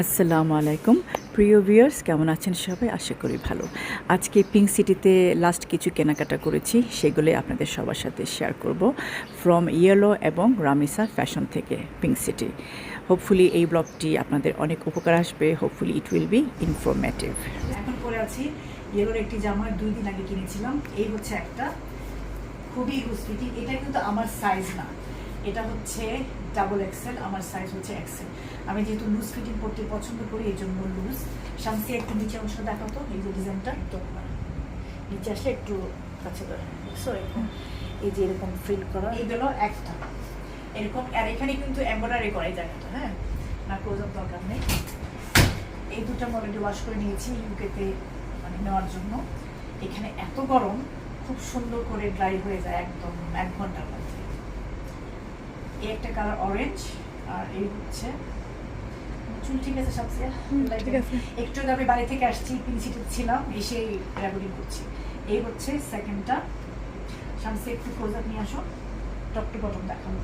আসসালামু আলাইকুম। প্রিয় ভিউয়ার্স, কেমন আছেন সবাই? আশা করি ভালো। আজকে পিঙ্ক সিটিতে লাস্ট কিছু কেনাকাটা করেছি সেগুলো আপনাদের সবার সাথে শেয়ার করব। ফ্রম ইয়েলো এবং রামিসা ফ্যাশন থেকে পিঙ্ক সিটি হোপফুলি এই ব্লগটি আপনাদের অনেক উপকার আসবে। Hopefully it will be informative এখন পরে আছি ইয়েলোর একটি জামা দুই দিন আগে কিনেছিলাম। এই হচ্ছে একটা খুবই এটা কিন্তু আমার সাইজ না। এটা হচ্ছে ডাবল এক্সেল আমার সাইজ হচ্ছে এক্সেল আমি যেহেতু লুজ ফিটিং পরতে পছন্দ করি, এই জন্য লুজ শান্তি একটু নিচে অংশ দেখাতো এই যে ডিজাইনটা তো নিচে আসলে একটু কাছে এরকম। এই যে এরকম ফিল করা। এই গেল একটা। এরকম, আর এখানে কিন্তু এমব্রয়ডারি করা এই জায়গাটা হ্যাঁ? না আপ দরকার নেই। এই দুটো অলরেডি ওয়াশ করে নিয়েছি ইউকেতে মানে নেওয়ার জন্য। এখানে এত গরম, খুব সুন্দর করে ড্রাই হয়ে যায় একদম, এক ঘণ্টার এই একটা কালার অরেঞ্জ আর এই হচ্ছে চুল ঠিক আছে আছে। একটু আমি বাড়ি থেকে আসছি প্রিন্সিতে ছিলাম এসে রেকর্ডিং করছি। এই হচ্ছে সেকেন্ডটা শামসি একটু ক্লোজ আপ নিয়ে আসো। টপ টু বটম দেখানো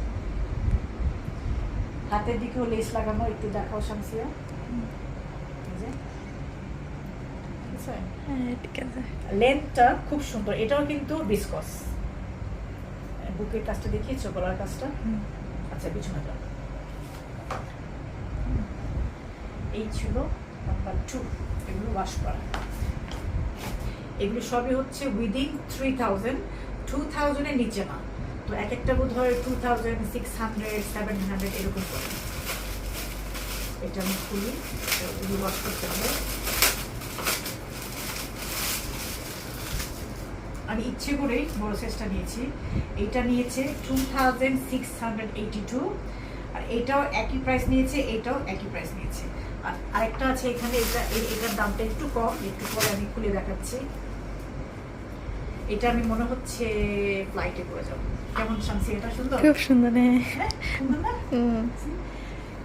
হাতের দিকেও লেস লাগানো একটু দেখাও শামসিয়া। এই যে। বুঝছ? হ্যাঁ লেন্থটা খুব সুন্দর। এটাও কিন্তু বিসকস বুকের কাজটা দেখিয়েছো গলার কাজটা? আচ্ছা বিছানা যাও। এই ছিল নাম্বার টু এগুলো ওয়াশ করা। এগুলো সবই হচ্ছে উইদিন থ্রি থাউজেন্ড টু থাউজেন্ডের নিচে না। তো এক একটা বোধ হয় two thousand six hundred seven hundred এরকম করে। এটা আমি খুলি, এগুলো ওয়াশ করতে হবে। আমি ইচ্ছে করেই বড় সাইজটা নিয়েছি। এইটা নিয়েছে two thousand six hundred eighty two আর এটাও একই প্রাইস নিয়েছে এটাও একই প্রাইস নিয়েছে। আর আরেকটা আছে এখানে এটা এটার দামটা একটু কম একটু পরে আমি খুলে দেখাচ্ছি। এটা আমি মনে হচ্ছে ফ্লাইটে করে যাব। কেমন শামসি এটা সুন্দর? খুব সুন্দর হ্যাঁ। হ্যাঁ, সুন্দর না?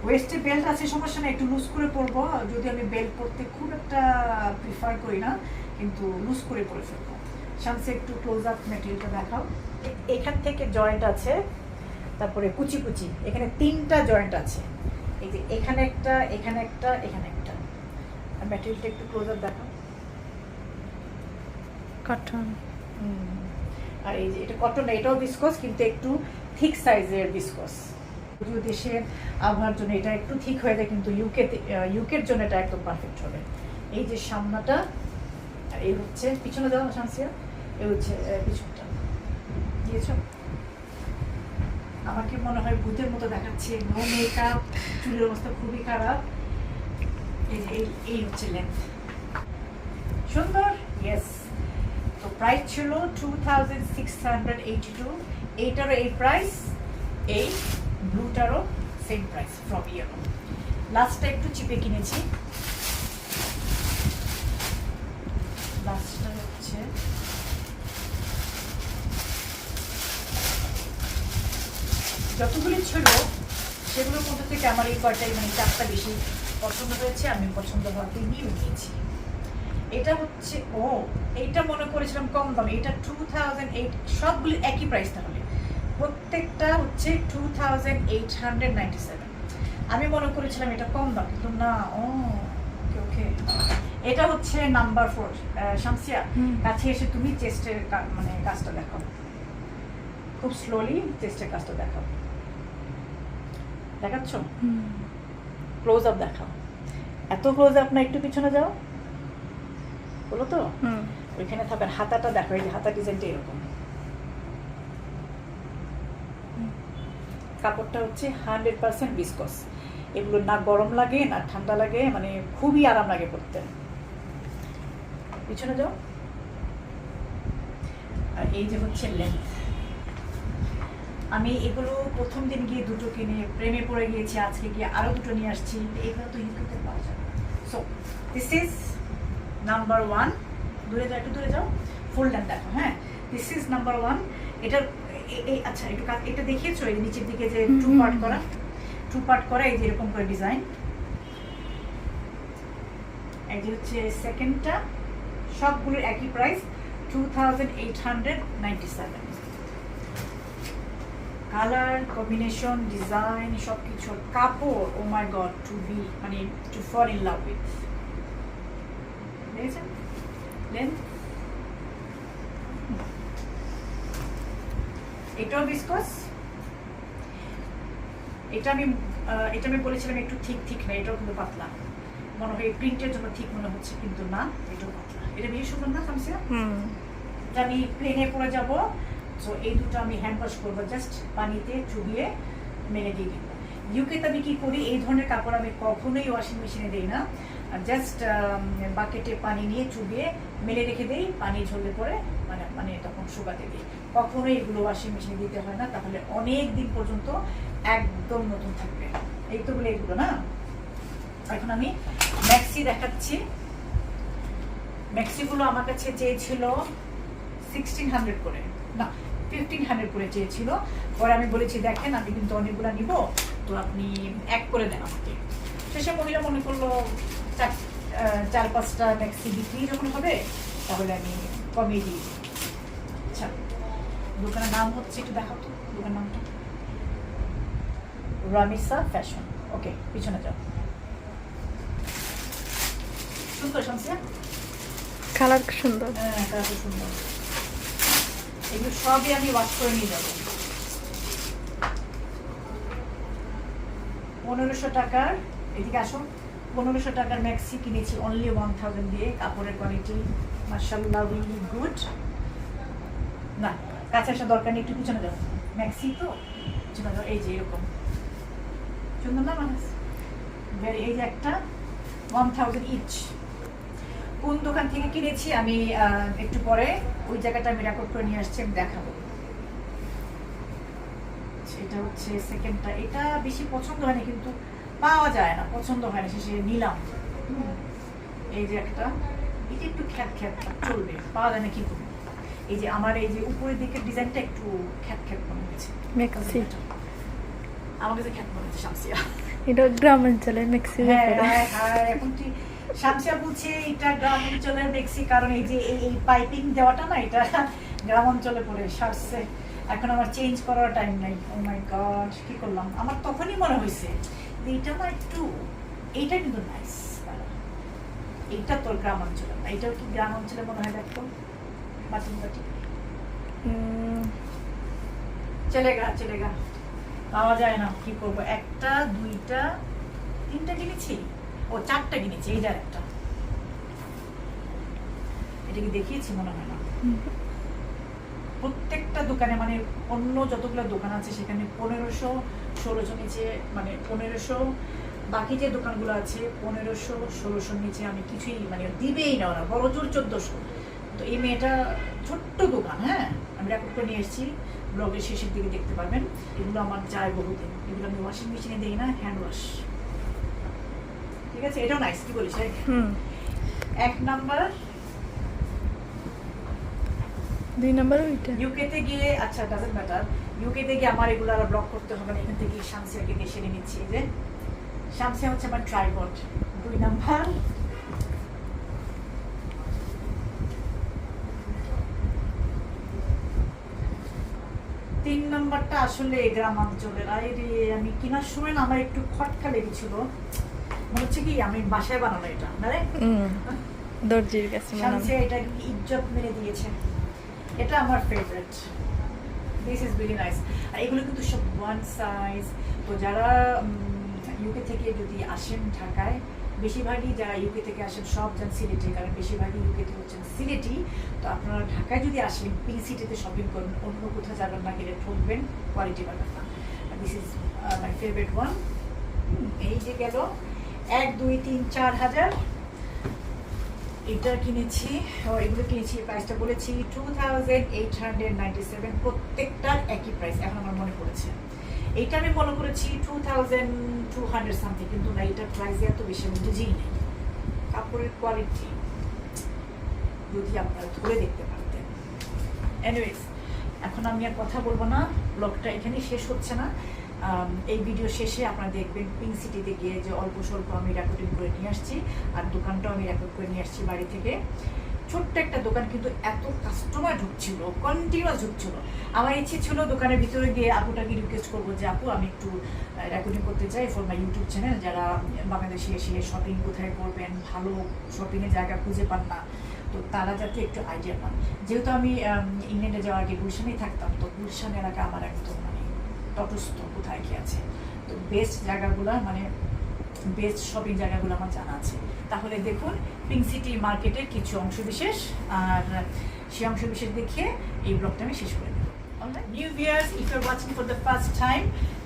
ওয়েস্টে বেল্ট আছে সমস্যা না একটু লুজ করে পরবো। যদি আমি বেল্ট পরতে খুব একটা প্রিফার করি না কিন্তু লুজ করে পরে ফেলব। শামসে একটু ক্লোজ আপ ম্যাটেরিয়ালটা দেখাও। এখান থেকে জয়েন্ট আছে তারপরে কুচি কুচি এখানে তিনটা জয়েন্ট আছে। এই যে এখানে একটা এখানে একটা এখানে একটা। আর ম্যাটেরিয়ালটা একটু ক্লোজ আপ দেখাও। কটন। আর এই যে এটা কটন এটাও বিসকস কিন্তু একটু থিক সাইজের বিসকস যদিও দেশের আবহাওয়ার জন্য এটা একটু ঠিক হয়ে যায় কিন্তু ইউকে ইউকের জন্য এটা একদম পারফেক্ট হবে। এই যে সামনাটা আর এই হচ্ছে পিছনে দেওয়া শামসিয়া। হচ্ছে পিছনটা। দিয়েছ? আমাকে মনে হয় ভূতের মতো দেখাচ্ছে? নো মেকআপ চুলের অবস্থা খুবই খারাপ। এই এই- হচ্ছে লেন্থ সুন্দর? ইয়েস তো প্রাইস ছিল two thousand six hundred eighty two এইটারও এই প্রাইস এই ব্লুটারও সেম প্রাইস ফ্রম ইয়েলো লাস্টটা একটু চিপে কিনেছি লাস্টটা হচ্ছে যতগুলি ছিল সেগুলোর মধ্যে থেকে আমার এই কয়টাই মানে চারটা বেশি পছন্দ হয়েছে আমি পছন্দ হওয়াতে নিয়ে নিয়েছি। এটা হচ্ছে ও এইটা মনে করেছিলাম কম দাম এটা টু থাউজেন্ড এইট সবগুলি একই প্রাইস তাহলে। প্রত্যেকটা হচ্ছে two thousand eight hundred ninety seven আমি মনে করেছিলাম এটা কম দাম কিন্তু না ও ওকে ওকে এটা হচ্ছে নাম্বার ফোর শামসিয়া কাছে এসে তুমি চেস্টের মানে কাজটা দেখো খুব স্লোলি চেস্টের কাজটা দেখাও। দেখাচ্ছ? ক্লোজ আপ দেখাও। এত ক্লোজ আপ না একটু পিছনে যাও। বলো তো? ওইখানে থাকার হাতাটা দেখো এই যে হাতা ডিজাইনটা এরকম। কাপড়টা হচ্ছে হান্ড্রেড পার্সেন্ট বিসকস এগুলো না গরম লাগে না ঠান্ডা লাগে মানে খুবই আরাম লাগে পরতে। পিছনে যাও। আর এই যে হচ্ছে লেন্থ আমি এগুলো প্রথম দিন গিয়ে দুটো কিনে প্রেমে পড়ে গিয়েছি আজকে গিয়ে আরও দুটো নিয়ে আসছি। এগুলো তো ইউটিউবে পাওয়া যায় so this is number one দূরে যাও একটু দূরে যাও। ফুল লেন্থ দেখো হ্যাঁ? দিস ইজ নাম্বার ওয়ান এটা এ- এই আচ্ছা একটু এটা দেখিয়েছো? এই নিচের দিকে যে টু পার্ট করা। টু পার্ট করা এই যে এরকম করে ডিজাইন এই যে হচ্ছে সেকেন্ডটা সবগুলোর একই price two thousand eight hundred ninety seven colour combination design সব কিছু কাপড় ও মাই গড টু বি মানে to fall in love with দেখেছেন? এটাও বিস্কস এটা আমি এটা আমি বলেছিলাম একটু ঠিক ঠিক না এটাও কিন্তু পাতলা। মনে হয় প্রিন্টের জন্য ঠিক মনে হচ্ছে কিন্তু না এটাও পাতলা। এটা বেশি সুন্দর না এটা আমি প্লেনে পরে যাব। সো এই দুটো আমি হ্যান্ড ওয়াশ করব জাস্ট পানিতে চুবিয়ে মেলে দিয়ে দিব। ইউকেতে আমি কি করি, এই ধরনের কাপড় আমি কখনোই ওয়াশিং মেশিনে দিই না। জাস্ট বাকেটে পানি নিয়ে চুবিয়ে মেলে রেখে দিই, পানি ঝরলে পরে মানে মানে তখন শুকাতে দিই। কখনোই এগুলো ওয়াশিং মেশিনে দিতে হয় না, তাহলে অনেক দিন পর্যন্ত একদম নতুন থাকবে। এই তো বলে এগুলো, না? এখন আমি ম্যাক্সি দেখাচ্ছি। ম্যাক্সিগুলো আমার কাছে চেয়েছিল সিক্সটিন হান্ড্রেড করে। না ফিফটিন হান্ড্রেড করে চেয়েছিল। পরে আমি বলেছি দেখেন আমি কিন্তু অনেকগুলো নিব তো আপনি এক করে দেন আমাকে। শেষে মহিলা মনে করল চার চার পাঁচটা ম্যাক্সি বিক্রি যখন হবে তাহলে আমি কমিয়ে দিই। আচ্ছা দোকানের নাম হচ্ছে একটু দেখাও তো দোকানের নামটা। রামিসা ফ্যাশন। ওকে পিছনে যাও। সুন্দর শামসিয়া কালার সুন্দর। হ্যাঁ খুব সুন্দর। এগুলো সবই আমি ওয়াশ করে নিয়ে যাব। পনেরোশো টাকার, এদিকে আসো, পনেরোশো টাকার ম্যাক্সি কিনেছি অনলি ওয়ান থাউজেন্ড দিয়ে, কাপড়ের কোয়ালিটি মার্শাল্লাহ রিলি গুড না, কাছে আসা দরকার নেই, একটু পিছনে যাও। ম্যাক্সি তো, পিছনে যাও, এই যে এরকম। সুন্দর না মানুষ এই যে একটা ওয়ান থাউজেন্ড ইচ কোন দোকান থেকে কিনেছি আমি একটু পরে ওই জায়গাটা আমি রেকর্ড করে নিয়ে আসছি আমি দেখাবো। এটা হচ্ছে সেকেন্ডটা এটা বেশি পছন্দ হয়নি কিন্তু পাওয়া যায় না পছন্দ হয় না শেষে নিলাম। এই যে একটা এটা একটু খ্যাত খ্যাত চলবে পাওয়া যায় না কি করব এই যে আমার এই যে উপরের দিকের ডিজাইনটা একটু খ্যাত খ্যাত মনে হয়েছে। মেক্সি আমার কাছে খ্যাত মনে হচ্ছে শামসিয়া। এটা গ্রাম অঞ্চলে মেক্সি হ্যাঁ, হ্যাঁ, হ্যাঁ, এখন ঠিক শামসিয়া বলছে এটা গ্রাম অঞ্চলের দেখছি কারণ এই যে এই- পাইপিং দেওয়াটা না এটা গ্রাম অঞ্চলে পড়ে সারছে। এখন আমার চেঞ্জ করার টাইম নাই। ও মাই গড কি করলাম? আমার তখনই মনে হয়েছে এটা না একটু এইটা কিন্তু নাইস এইটা তোর গ্রাম অঞ্চলে না এইটাও কি গ্রাম অঞ্চলে মনে হয় দেখো? বাটিং বাটি চলেগা চলেগা পাওয়া যায় না কি করব? একটা দুইটা তিনটা কিনেছি। ও চারটা কিনেছি এইটার একটা এটা কি দেখিয়েছি মনে হয় না? প্রত্যেকটা দোকানে মানে অন্য যতগুলো দোকান আছে, সেখানে পনেরোশো, ষোলোশো নিচে মানে পনেরোশো। বাকি যে দোকানগুলো আছে, পনেরোশো ষোলোশোর নিচে আমি কিছুই মানে দিবেই না ওরা, বড় জোর চোদ্দোশো। তো এই মেয়েটা ছোট্ট দোকান হ্যাঁ? আমি রেকর্ড করে নিয়ে এসেছি, ব্লগের শেষের দিকে দেখতে পারবেন। এগুলো আমার যায় বহুদিন। এগুলো আমি ওয়াশিং মেশিনে দিই না হ্যান্ড ওয়াশ ঠিক আছে? এটাও নাইস কি বলিস হুম। এক নাম্বার দুই নম্বর ওইটা ইউকেতে গিয়ে আচ্ছা ডাজেন্ট ম্যাটার ইউকেতে গিয়ে আমার এগুলো আর ব্লক করতে হবে না এখান থেকে শামসিয়াকে দিয়ে সেরে নিচ্ছি যে। শামসিয়া হচ্ছে আমার ট্রাইপড দুই নাম্বার তিন নাম্বারটা আসলে গ্রামাঞ্চলের। আরে আমি কেনার সময় না আমার একটু খটকা লেগেছিল। হচ্ছে কি আমি বাসায় বানানো এটা না রে? হুম দর্জির কাছে। শামসিয়া এটা ইজ্জত মেরে দিয়েছে। এটা আমার favourite this is very nice আর এগুলো কিন্তু সব ওয়ান সাইজ তো যারা ইউকে থেকে যদি আসেন ঢাকায় বেশিরভাগই যারা ইউকে থেকে আসেন সব যান সিলেটে কারণ বেশিরভাগই ইউকেতে হচ্ছেন সিলেটি। তো আপনারা ঢাকায় যদি আসেন পিং সিটিতে শপিং করবেন অন্য কোথাও যাবেন না গেলে ঠকবেন কোয়ালিটি পাবেন না। This is my favourite one এই যে গেল এক, দুই, তিন, চার হাজার। এটা কিনেছি এগুলো কিনেছি প্রাইসটা বলেছি two thousand eight hundred ninety seven প্রত্যেকটার একই প্রাইস এখন আমার মনে পড়েছে। এইটা আমি মনে করেছি two thousand two hundred something কিন্তু না এটার প্রাইস এত বেশি আমি বুঝিই নেই। কাপড়ের কোয়ালিটি যদি আপনারা ধরে দেখতে পারতেন। এনিওয়েজ এখন আমি আর কথা বলব না ব্লগটা এখানেই শেষ হচ্ছে না। এই ভিডিও শেষে আপনারা দেখবেন পিঙ্ক সিটিতে গিয়ে যে অল্প স্বল্প আমি রেকর্ডিং করে নিয়ে আসছি, আর দোকানটাও আমি রেকর্ড করে নিয়ে আসছি বাড়ি থেকে। ছোট্ট একটা দোকান কিন্তু এত কাস্টমার ঢুকছিল কন্টিনিউয়াস ঢুকছিল। আমার ইচ্ছে ছিল দোকানের ভিতরে গিয়ে আপুটাকে রিকোয়েস্ট করব যে, আপু, আমি একটু রেকর্ডিং করতে চাই ফর মাই ইউটিউব চ্যানেল যারা বাংলাদেশে এসে শপিং কোথায় করবেন, ভালো শপিংয়ের জায়গা খুঁজে পান না, তো তারা যাতে একটু আইডিয়া পান। যেহেতু আমি ইংল্যান্ডে যাওয়ার আগে গুলশানেই থাকতাম, তো গুলশান এলাকা আমার একদম তটস্থ কোথায় কি আছে? তো বেস্ট জায়গাগুলো মানে বেস্ট শপিং জায়গাগুলো আমার জানা আছে। তাহলে দেখুন পিঙ্ক সিটি মার্কেটের কিছু অংশ বিশেষ, আর সেই অংশ বিশেষ দেখিয়ে এই ব্লগটা আমি শেষ করে new viewers if you're watching for the first time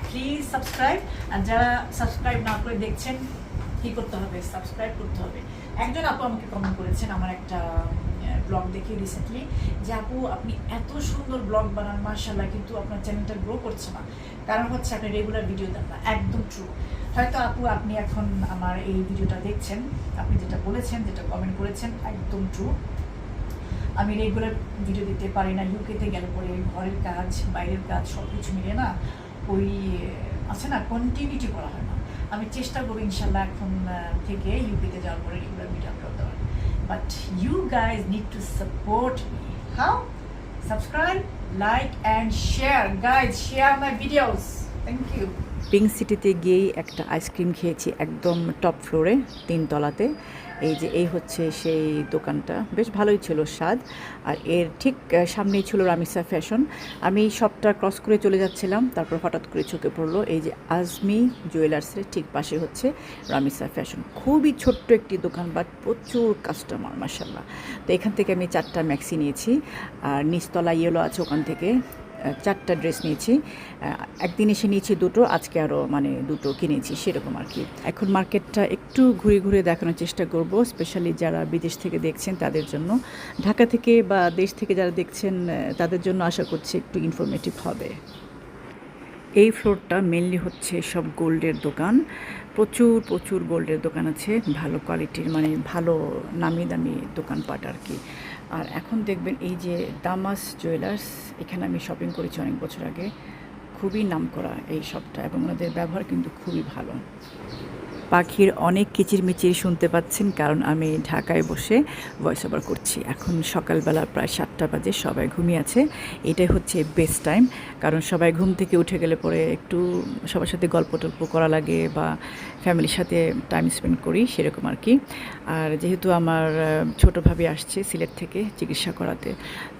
please subscribe আর যারা সাবস্ক্রাইব না করে দেখছেন, কী করতে হবে? সাবস্ক্রাইব করতে হবে। একজন আপু আমাকে কমেন্ট করেছেন, আমার একটা ব্লগ দেখে রিসেন্টলি যে আপু, আপনি এত সুন্দর ব্লগ বানান মার্শাল্লাহ কিন্তু আপনার চ্যানেলটা গ্রো করছে না। কারণ হচ্ছে আপনি রেগুলার ভিডিও দেন না, একদম ট্রু হয়তো আপু, আপনি এখন আমার এই ভিডিওটা দেখছেন, আপনি যেটা বলেছেন, যেটা কমেন্ট করেছেন, একদম ট্রু আমি রেগুলার ভিডিও দিতে পারি না ইউকেতে গেলে পরে ঘরের কাজ, বাইরের কাজ সব কিছু মিলে না, ওই, আছে না কন্টিনিউটি করা হয় না। আমি চেষ্টা করব ইনশাল্লাহ এখন থেকে ইউকেতে যাওয়ার পরে but you guys need to support me. How? Subscribe like and share. Guys share my videos. Thank you. Pink সিটিতে গিয়েই একটা আইসক্রিম খেয়েছি একদম টপ ফ্লোরে তিনতলাতে। এই যে, এই হচ্ছে সেই দোকানটা। বেশ ভালোই ছিল স্বাদ। আর এর ঠিক সামনেই ছিল রামিসা ফ্যাশন আমি সবটা ক্রস করে চলে যাচ্ছিলাম, তারপর হঠাৎ করে চোখে পড়ল, এই যে আজমি জুয়েলার্সের ঠিক পাশে হচ্ছে রামিসা ফ্যাশন খুবই ছোট্ট একটি দোকান বাট প্রচুর কাস্টমার মাসাল্লাহ তো এখান থেকে আমি চারটা ম্যাক্সি নিয়েছি। আর নিচতলা ইয়েলো আছে ওখান থেকে। চারটা ড্রেস নিয়েছি। একদিন এসে নিয়েছি দুটো, আজকে আরও মানে দুটো কিনেছি, সেরকম আর কি। এখন মার্কেটটা একটু ঘুরে ঘুরে দেখানোর চেষ্টা করব স্পেশালি যারা বিদেশ থেকে দেখছেন তাদের জন্য। ঢাকা থেকে বা দেশ থেকে যারা দেখছেন তাদের জন্য আশা করছি একটু ইনফরমেটিভ হবে। এই ফ্লোরটা মেনলি হচ্ছে সব গোল্ডের দোকান। প্রচুর প্রচুর গোল্ডের দোকান আছে, ভালো কোয়ালিটির মানে ভালো নামি দামি দোকানপাট আর কি। আর এখন দেখবেন এই যে দামাস জুয়েলার্স এখানে আমি শপিং করেছি অনেক বছর আগে, খুবই নাম করা এই শপটা এবং ওনাদের ব্যবহার কিন্তু খুবই ভালো। পাখির অনেক কিচিরমিচির শুনতে পাচ্ছেন কারণ আমি ঢাকায় বসে ভয়েস ওভার করছি। এখন সকালবেলা প্রায় সাতটা বাজে সবাই ঘুমিয়ে আছে। এটাই হচ্ছে বেস্ট টাইম কারণ সবাই ঘুম থেকে উঠে গেলে পরে একটু সবার সাথে গল্প টল্প করা লাগে বা ফ্যামিলির সাথে টাইম স্পেন্ড করি সেরকম আর কি। আর যেহেতু আমার আহ, ছোট ভাবি আসছে সিলেট থেকে চিকিৎসা করাতে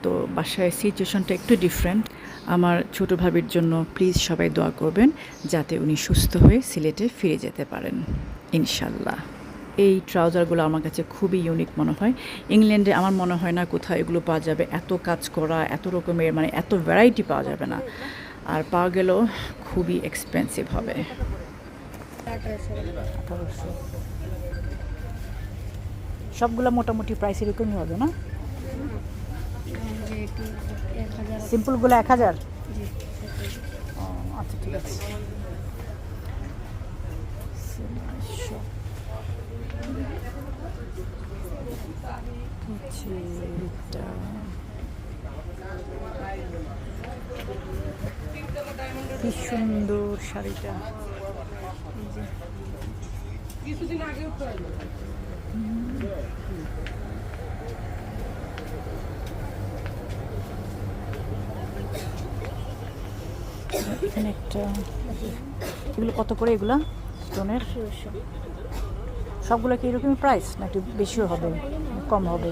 তো বাসায় সিচুয়েশনটা একটু ডিফারেন্ট আমার ছোট ভাবির জন্য প্লিজ সবাই দোয়া করবেন যাতে উনি সুস্থ হয়ে সিলেটে ফিরে যেতে পারেন, ইনশাল্লাহ। এই ট্রাউজারগুলো আমার কাছে খুবই ইউনিক মনে হয়। ইংল্যান্ডে আমার মনে হয় না কোথাও এগুলো পাওয়া যাবে। এত কাজ করা, এত রকমের মানে এত ভ্যারাইটি পাওয়া যাবে না। আর পাওয়া গেলেও খুবই এক্সপেন্সিভ হবে। সবগুলো মোটামুটি প্রাইস এরকমই হবে না? সিম্পলগুলো এক হাজার? ও, আচ্ছা ঠিক আছে। কি সুন্দর শাড়িটা। যে। এখানে একটা এগুলো কত করে এগুলা? স্টোনের সবগুলো কি এরকমই প্রাইস না একটু বেশিও হবে কম হবে?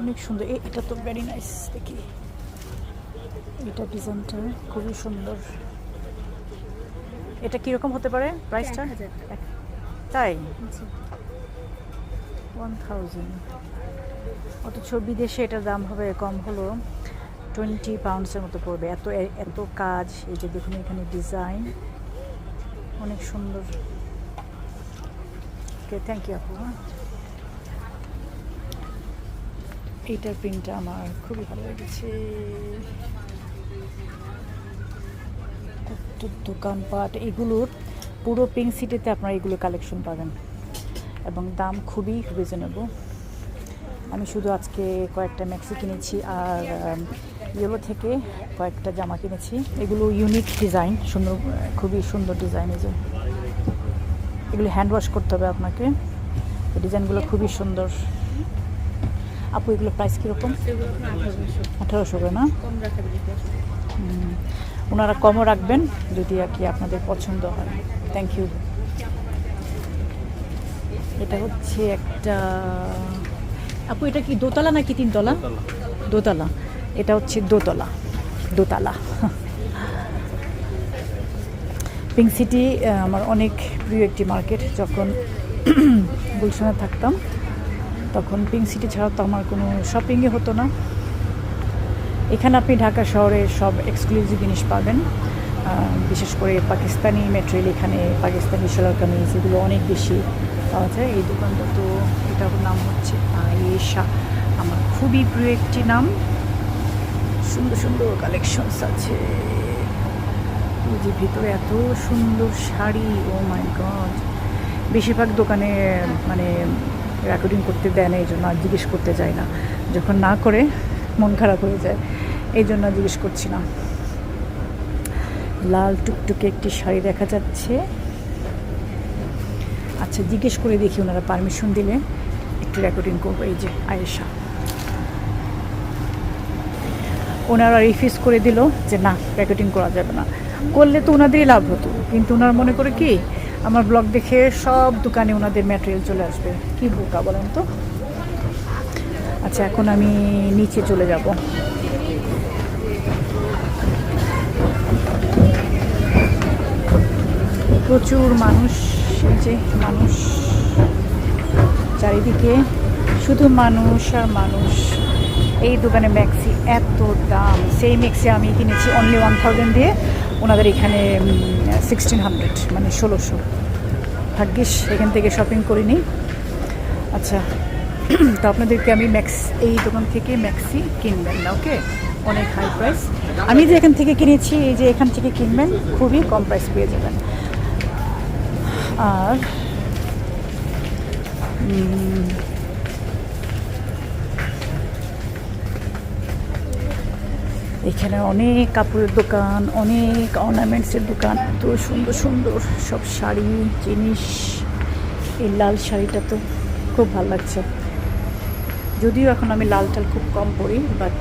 অনেক সুন্দর। এটা তো ভেরি নাইস দেখি। এটা ডিজাইনটা খুবই সুন্দর। এটা কীরকম হতে পারে প্রাইসটা। তাই? ওয়ান থাউজেন্ড অথচ বিদেশে এটার দাম হবে কম হলো টোয়েন্টি পাউন্ডসের মতো পড়বে। এত এত কাজ, এই যে দেখুন এখানে ডিজাইন অনেক সুন্দর। ওকে থ্যাংক ইউ আপু হ্যাঁ। এইটার প্রিন্টটা আমার খুবই ভালো লেগেছে। দোকানপাট। এগুলোর পুরো পিঙ্ক সিটিতে আপনারা এগুলো কালেকশন পাবেন। এবং দাম খুবই রিজনেবল আমি শুধু আজকে কয়েকটা ম্যাক্সি কিনেছি আর ইয়েলো থেকে কয়েকটা জামা কিনেছি। এগুলো ইউনিক ডিজাইন সুন্দর, খুবই সুন্দর ডিজাইন এই যে। এগুলো হ্যান্ড ওয়াশ করতে হবে আপনাকে। ডিজাইনগুলো খুবই সুন্দর। আপু, এগুলো প্রাইস কীরকম? আঠারোশো করে, না। ওনারা কমও রাখবেন যদি আর কি আপনাদের পছন্দ হয়। থ্যাংক ইউ এটা হচ্ছে একটা আপু এটা কি দোতলা নাকি তিনতলা দোতলা। এটা হচ্ছে দোতলা। দোতলা। পিঙ্ক সিটি আমার অনেক প্রিয় একটি মার্কেট যখন গুলশানে থাকতাম তখন পিঙ্ক সিটি ছাড়া তো আমার কোনো শপিংই হতো না। এখানে আপনি ঢাকা শহরে সব এক্সক্লুসিভ জিনিস পাবেন। বিশেষ করে পাকিস্তানি মেটেরিয়াল এখানে পাকিস্তানি সেলার কামিজ এগুলো অনেক বেশি। পাওয়া যায়। এই দোকানটা তো এটার নাম হচ্ছে আয়েশা। আমার খুবই প্রিয় একটি নাম। সুন্দর সুন্দর কালেকশনস আছে। যে ভিতরে এত সুন্দর শাড়ি ও মাই গড বেশিরভাগ দোকানে মানে রেকর্ডিং করতে দেয় না, এই জন্য আর জিজ্ঞেস করতে যায় না। যখন না করে, মন খারাপ হয়ে যায়। এই জন্য জিজ্ঞেস করছি না। লাল টুকটুকে একটি শাড়ি দেখা যাচ্ছে। আচ্ছা জিজ্ঞেস করে দেখি ওনারা পারমিশন দিলে। একটু রেকর্ডিং করব, এই যে আয়েশা। ওনারা রিফিউজ করে দিল যে না রেকর্ডিং করা যাবে না। করলে তো ওনাদেরই লাভ হতো, কিন্তু ওনারা মনে করে কি, আমার ব্লগ দেখে সব দোকানে ওনাদের ম্যাটেরিয়াল চলে আসবে। কি বোকা বলেন তো? আচ্ছা এখন আমি নিচে চলে যাব। প্রচুর মানুষ যে মানুষ চারিদিকে শুধু মানুষ আর মানুষ। এই দোকানে ম্যাক্সি এত দাম। সেই ম্যাক্সি আমি কিনেছি অনলি ওয়ান থাউজেন্ড দিয়ে। ওনাদের এখানে সিক্সটিন হান্ড্রেড মানে ষোলোশো। ভাগ্যিস, এখান থেকে শপিং করিনি। আচ্ছা তো আপনাদেরকে আমি ম্যাক্স এই দোকান থেকে ম্যাক্সি কিনবেন না ওকে অনেক হাই প্রাইস আমি যে এখান থেকে কিনেছি, এই যে এখান থেকে কিনবেন, খুবই কম প্রাইস পেয়ে যাবেন। আর এখানে অনেক কাপড়ের দোকান, অনেক অর্নামেন্টসের দোকান, এত সুন্দর সুন্দর সব শাড়ি, জিনিস। এই লাল শাড়িটা তো খুব ভালো লাগছে। যদিও এখন আমি লাল টাল খুব কম পরি, বাট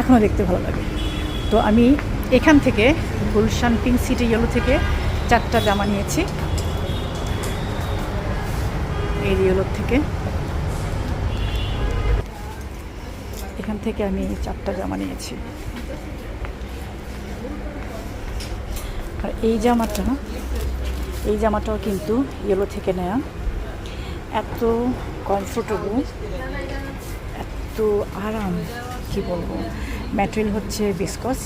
এখনও দেখতে ভালো লাগে। তো আমি এখান থেকে গুলশান পিঙ্ক সিটি ইয়েলো থেকে চারটা জামা নিয়েছি। এই ইয়েলোর থেকে। এখান থেকে আমি চারটা জামা নিয়েছি। আর এই জামাটা, এই জামাটাও কিন্তু ইয়েলো থেকে নেয়া। এত কমফোর্টেবল এত আরাম, কি বলব? ম্যাটেরিয়াল হচ্ছে বিসকস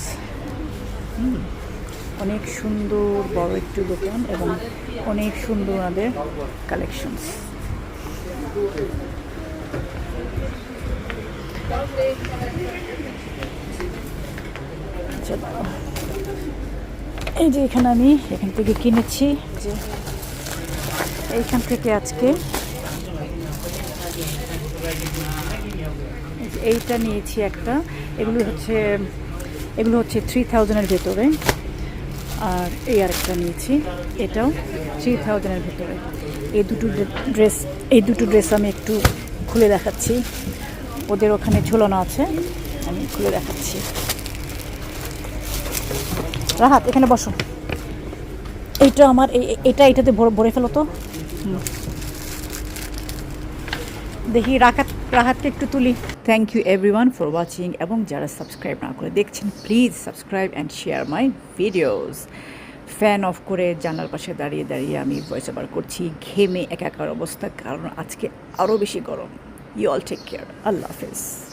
অনেক সুন্দর বড় একটি দোকান এবং অনেক সুন্দর ওনাদের কালেকশনস এই যে এখানে আমি এখান থেকে কিনেছি যে এইখান থেকে আজকে এইটা নিয়েছি একটা। এগুলো হচ্ছে এগুলো হচ্ছে থ্রি থাউজেন্ডের ভেতরে। আর এই আরেকটা নিয়েছি। এটাও থ্রি থাউজেন্ডের ভেতরে। এই দুটো ড্রেস এই দুটো ড্রেস আমি একটু খুলে দেখাচ্ছি। ওদের ওখানে ঝোলানো আছে। আমি খুলে দেখাচ্ছি। রাহাত, এখানে বসো। এইটা আমার এটা এটাতে ভরে ফেলো তো। দেখি রাহাত রাহাতকে একটু তুলি। Thank you everyone for watching এবং যারা সাবস্ক্রাইব না করে দেখছেন please subscribe and share my videos fan off করে জানার পাশে দাঁড়িয়ে দাঁড়িয়ে আমি ভয়েস ওভার করছি, ঘেমে একাকার অবস্থা, কারণ আজকে আরও বেশি গরম। ইউ অল টেক কেয়ার আল্লাহ হাফেজ।